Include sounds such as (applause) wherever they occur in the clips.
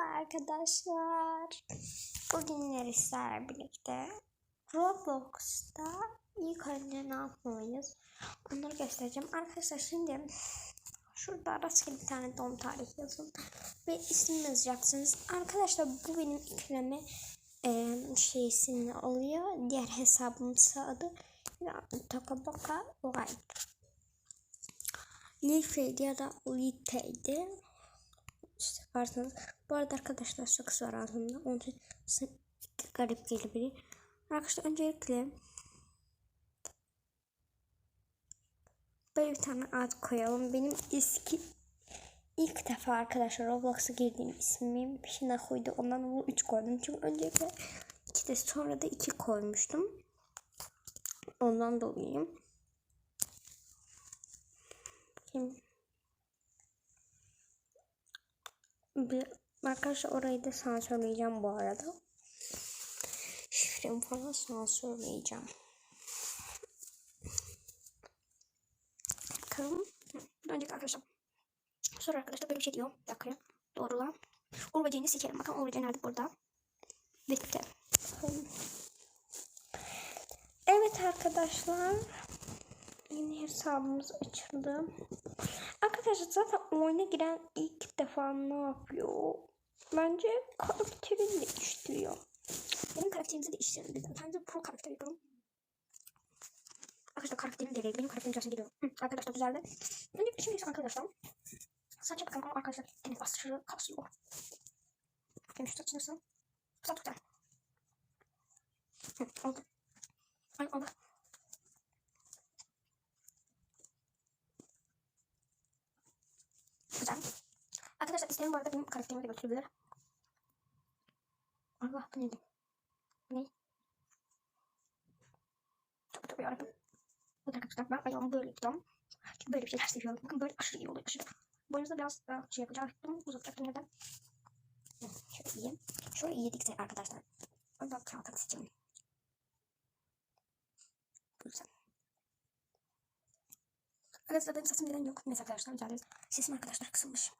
Merhaba arkadaşlar. Bugün Nerisler birlikte Roblox'ta ilk önce ne yapmalıyız? Onları göstereceğim. Arkadaşlar şimdi şurada rastgele bir tane doğum tarihi yazın ve isim yazacaksınız. Arkadaşlar bu benim yükleme e, şeysini alıyor. Diğer hesabımın adı Tokaboka Live. Life'ydi ya da Lite'ydi işte varsanız. Bu arada arkadaşlar sakız var altında. Onun için garip gelebilir. Arkadaşlar öncelikle böyle bir tane ad koyalım. Benim eski ilk defa arkadaşlar Roblox'a girdiğim ismim Şinahoy'du. Ondan bu 3 koydum. Çünkü öncelikle 2 de sonra da 2 koymuştum. Ondan dolayı. Şimdi Bir, arkadaşlar orayı da sansürleyeceğim bu arada. Şifremi falan sansürleyeceğim. Bakalım. Önceki arkadaşlar. Sonra arkadaşlar böyle bir şey diyor. Bir dakika. Doğrula. Uğur sikerim. Bakalım Uğur nerede burada. Bitti. Evet arkadaşlar. Yeni hesabımız açıldı. Arkadaşlar zaten oyuna giren ilk defa ne yapıyor? Bence karakterini değiştiriyor. Benim karakterimizi değiştirelim. Ben de pro karakter yapalım. Arkadaşlar karakterim değil. Benim karakterim içerisine geliyor. Hı, arkadaşlar güzeldi. Önce şimdi arkadaşlar. Saça bakalım ama arkadaşlar evet aşırı kasıyor. Bakayım şu saçı nasıl? Saç güzel. Hı, oldu. Ay oldu. Güzel. Arkadaşlar isteyen bu arada benim karakterime de götürebilir. Allah bu neydi? Ne? Tabii tabii yarabbim. Bu arkadaşlar ben ayağımı böyle tutam. Çünkü böyle bir şeyler seviyorum. Bakın böyle aşırı iyi oluyor aşırı. Boyunuzda biraz daha şey yapacaktım. Uzatacaktım neden? Şöyle iyi. Şöyle iyi dikse arkadaşlar. O yüzden kral taksicim. Bu yüzden. Arkadaşlar benim sesim neden yok? Neyse arkadaşlar rica ederiz. Sesim arkadaşlar kısılmış.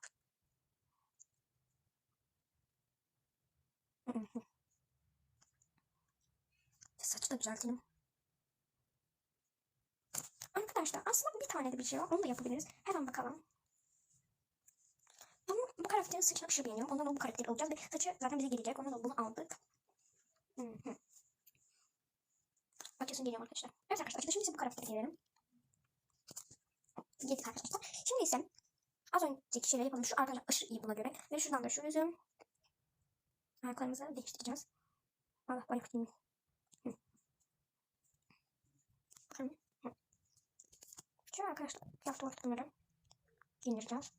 (laughs) Saçı da düzeltelim. Arkadaşlar aslında bir tane de bir şey var. Onu da yapabiliriz. Hemen bakalım. Ben bu, karakterin saçını aşırı beğeniyorum. Ondan da bu karakteri alacağız. Ve saçı zaten bize gelecek. Ondan da bunu aldık. Hı hı. Arkadaşlar. Evet arkadaşlar şimdi ise bu karakteri gelelim. Yedik arkadaşlar. Şimdi ise az önceki şeyleri yapalım. Şu arkadaşlar aşırı iyi buna göre. Ve şuradan da şu yüzüm. Ayaklarımızı değiştireceğiz. Allah kötüyüm. Bakalım. Şu arkadaşlar yaptığım ortamları indireceğiz.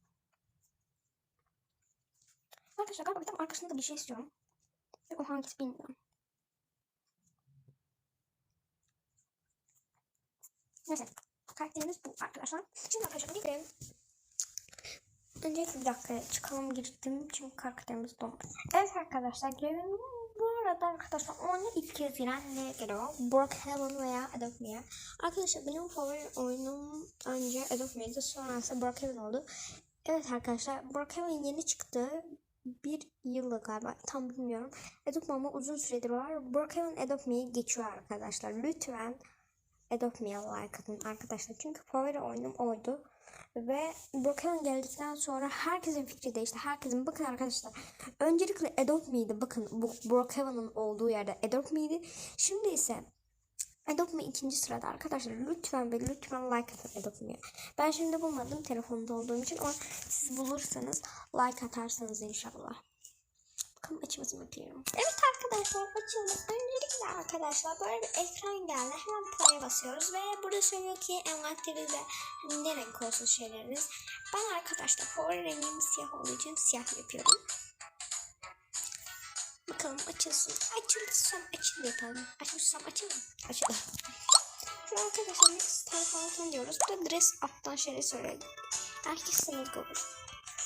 Arkadaşlar galiba tam arkasında da bir şey istiyorum. Ve o hangisi bilmiyorum. Neyse. Karakterimiz bu arkadaşlar. Şimdi arkadaşlar gidelim. Öncelikle bir dakika çıkalım girdim çünkü karakterimiz dondu. Evet arkadaşlar görevim bu arada arkadaşlar oyuna ilk kez giren ne geliyor? Brookhaven veya Adobe Arkadaşlar benim favori oyunum önce Adobe'ydi sonra ise Brookhaven oldu. Evet arkadaşlar Brookhaven yeni çıktı. Bir yıllık galiba tam bilmiyorum. Adobe ama uzun süredir var. Brookhaven Adobe'ye geçiyor arkadaşlar. Lütfen Adobe'ye like atın arkadaşlar. Çünkü favori oyunum oydu. Ve Brookhaven geldikten sonra herkesin fikri değişti. Herkesin bakın arkadaşlar. Öncelikle Adobe miydi? Bakın bu Brookhaven'ın olduğu yerde Adobe miydi? Şimdi ise Adobe ikinci sırada arkadaşlar. Lütfen ve lütfen like atın Adobe'ye. Ben şimdi bulmadım telefonda olduğum için ama siz bulursanız like atarsanız inşallah. Bakalım açmasın bakıyorum. Evet arkadaşlar açıldı. Öncelikle arkadaşlar böyle bir ekran geldi. Hemen play'e basıyoruz ve burada söylüyor ki envanterinize ne renk olsun şeyleriniz. Ben arkadaşlar favori rengim siyah olduğu için siyah yapıyorum. Bakalım açılsın. Açılsın açıl yapalım. Açılsın açıl. Açıl. Şu arkadaşlar next tarafa altın diyoruz. Burada dress up'tan şeyleri söyledim. Erkekseniz goes.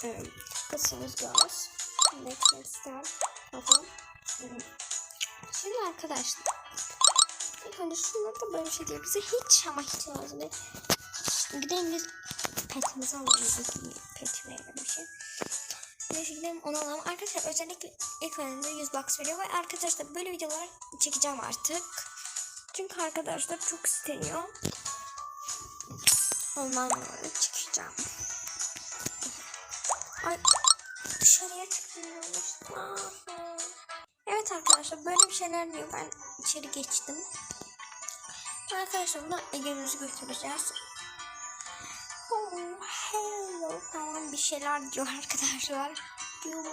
Um, kızsınız goes. Step. Bakın. Şimdi arkadaşlar. İlk önce şunları da böyle bir şey diyor. Bize hiç ama hiç lazım değil. Gidelim biz petimizi alalım. Pet verelim bir şey. Neyse gidelim onu alalım. Arkadaşlar özellikle ilk bölümde 100 box veriyor ve arkadaşlar böyle videolar çekeceğim artık. Çünkü arkadaşlar çok isteniyor. Ondan dolayı çıkacağım. Ay dışarıya çıkmıyormuş. Evet arkadaşlar böyle bir şeyler diyor. Ben içeri geçtim. Arkadaşlar buradan Ege'mizi götüreceğiz. Oh, hello falan bir şeyler diyor arkadaşlar. Diyor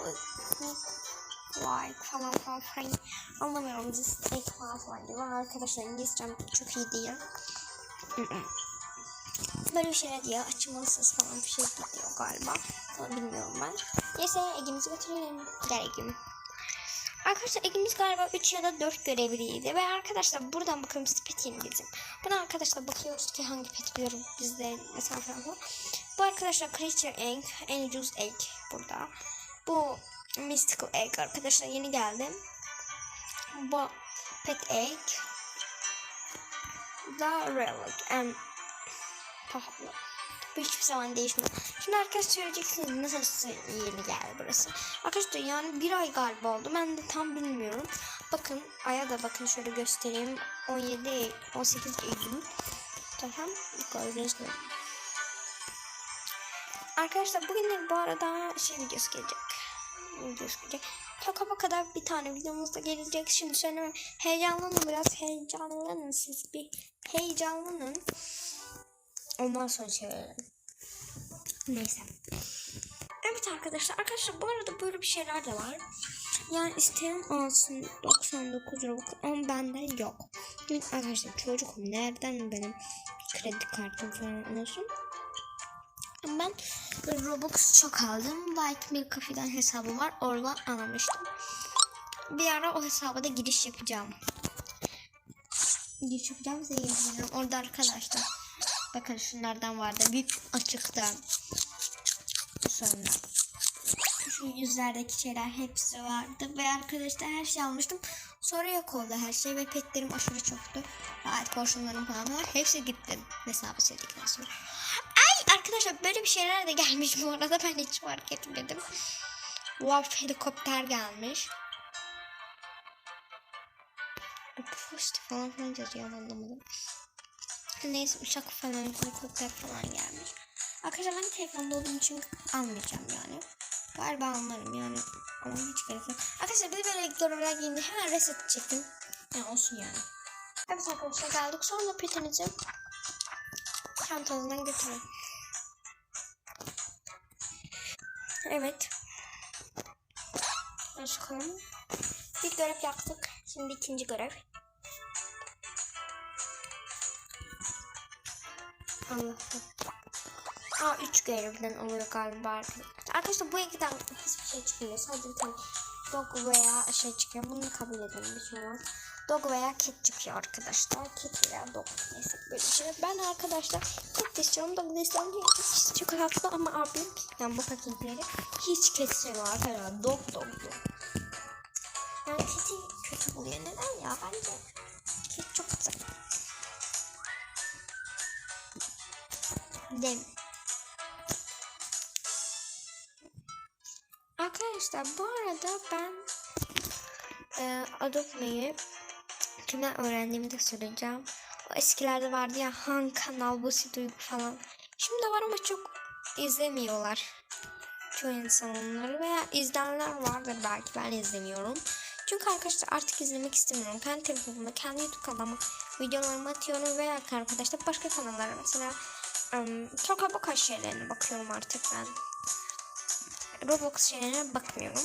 like falan falan falan. Anlamıyorum. This take falan falan diyor. Arkadaşlar İngilizcem çok iyi değil. Böyle bir şeyler diyor. Açılmalısınız falan bir şey diyor galiba. Falan bilmiyorum. Neyse Ege'mizi götürelim. Gel Ege'm. Arkadaşlar Ege'miz galiba 3 ya da 4 görevliydi. Ve arkadaşlar buradan bakalım biz pet yeni bizim. Buradan arkadaşlar bakıyoruz ki hangi pet diyorum bizde mesela falan. Bu arkadaşlar Creature Egg, en ucuz egg burada. Bu Mystical Egg arkadaşlar yeni geldi. Bu Pet Egg. Da Relic en pahalı. Bu hiçbir zaman değişmiyor. Şimdi arkadaşlar söyleyeceksiniz nasıl yeni geldi burası. Arkadaşlar yani bir ay galiba oldu. Ben de tam bilmiyorum. Bakın aya da bakın şöyle göstereyim. 17 18 Eylül. Tamam. Gördüğünüz. Arkadaşlar bugün de bu arada şey videosu gelecek. Videosu gelecek. Toka kadar bir tane videomuz da gelecek. Şimdi söyleme heyecanlanın biraz heyecanlanın siz bir heyecanlanın. Ondan sonra söylerim. Neyse. Evet arkadaşlar. Arkadaşlar bu arada böyle bir şeyler de var. Yani isteyen alsın 99 lira. Ama bende yok. Çünkü arkadaşlar çocukum nereden benim kredi kartım falan olsun. Ben Robux çok aldım. Like bir kafeden hesabı var. Orada almıştım. Bir ara o hesaba da giriş yapacağım. Giriş yapacağım size. Orada arkadaşlar. Bakın şunlardan vardı. Bir açıkta. Sonra. Şu yüzlerdeki şeyler hepsi vardı. Ve arkadaşlar her şey almıştım. Sonra yok oldu her şey ve petlerim aşırı çoktu. Rahat porşunlarım falan var. Hepsi gitti. Hesabı sildikten sonra. Ay arkadaşlar böyle bir şeyler de gelmiş bu arada. Ben hiç fark etmedim. Wow helikopter gelmiş. Post falan filan yazıyor anlamadım. Neyse uçak falan helikopter falan gelmiş. Arkadaşlar ben telefonda olduğum için almayacağım yani. Galiba anlarım yani. Ama hiç gerek yok. Arkadaşlar bir böyle görevler geldiğinde hemen reset çektim. Yani olsun yani. Evet arkadaşlar geldik. Sonra petinizi çantanızdan götürün. Evet. Başkanım. Bir görev yaptık. Şimdi ikinci görev. Allah'ım. Aa 3 görevden oluyor galiba arkadaşlar. Arkadaşlar bu ekiden hiçbir şey çıkmıyor. Sadece bir tane dog veya şey çıkıyor. Bunu kabul edelim bir şey. Dog veya cat çıkıyor arkadaşlar. Cat veya dog. Neyse böyle şey. Ben arkadaşlar de istiyorum. Dog istiyorum. İkisi çok ama abim yani bu paketleri hiç cat sevmiyor arkadaşlar. Dog dog diyor. Yani cat'i kötü buluyor. Neden ya? Bence Mi? Arkadaşlar bu arada ben e, Adobe'yi kimden öğrendiğimi de söyleyeceğim. O eskilerde vardı ya Han Kanal, Busi Duygu falan. Şimdi var ama çok izlemiyorlar. Çoğu insan onları veya izleyenler vardır belki ben izlemiyorum. Çünkü arkadaşlar artık izlemek istemiyorum. Kendi telefonumda, kendi YouTube kanalıma videolarımı atıyorum veya arkadaşlar başka kanallara mesela Toka Boka şeylerine bakıyorum artık ben. Roblox şeylerine bakmıyorum.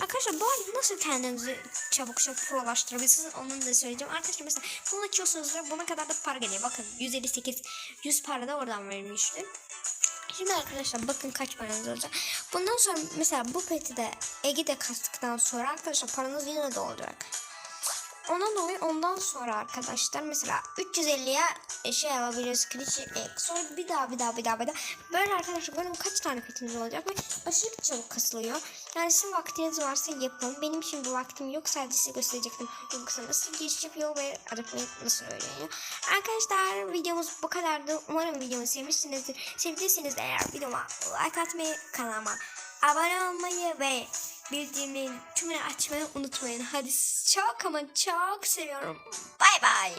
Arkadaşlar bu arada nasıl kendinizi çabuk çabuk prolaştırabilirsiniz onu da söyleyeceğim. Arkadaşlar mesela bunu açıyorsunuz ve buna kadar da para geliyor. Bakın 158 100 para da oradan verilmişti. Şimdi arkadaşlar bakın kaç paranız olacak. Bundan sonra mesela bu peti de Ege de kastıktan sonra arkadaşlar paranız yine de olacak. Ondan dolayı ondan sonra arkadaşlar mesela 350'ye şey yapabiliyoruz Creature Egg. Sonra bir daha bir daha bir daha bir daha. Böyle arkadaşlar benim kaç tane petimiz olacak ve aşırı çabuk kasılıyor. Yani sizin vaktiniz varsa yapın. Benim şimdi vaktim yok. Sadece size gösterecektim. Yoksa nasıl giriş yapıyor ve adaptayı nasıl öğreniyor. Arkadaşlar videomuz bu kadardı. Umarım videomu sevmişsinizdir. Sevdiyseniz eğer videoma like atmayı, kanalıma abone olmayı ve bildirimlerin tümünü açmayı unutmayın. Hadi çok ama çok seviyorum. Bay bay.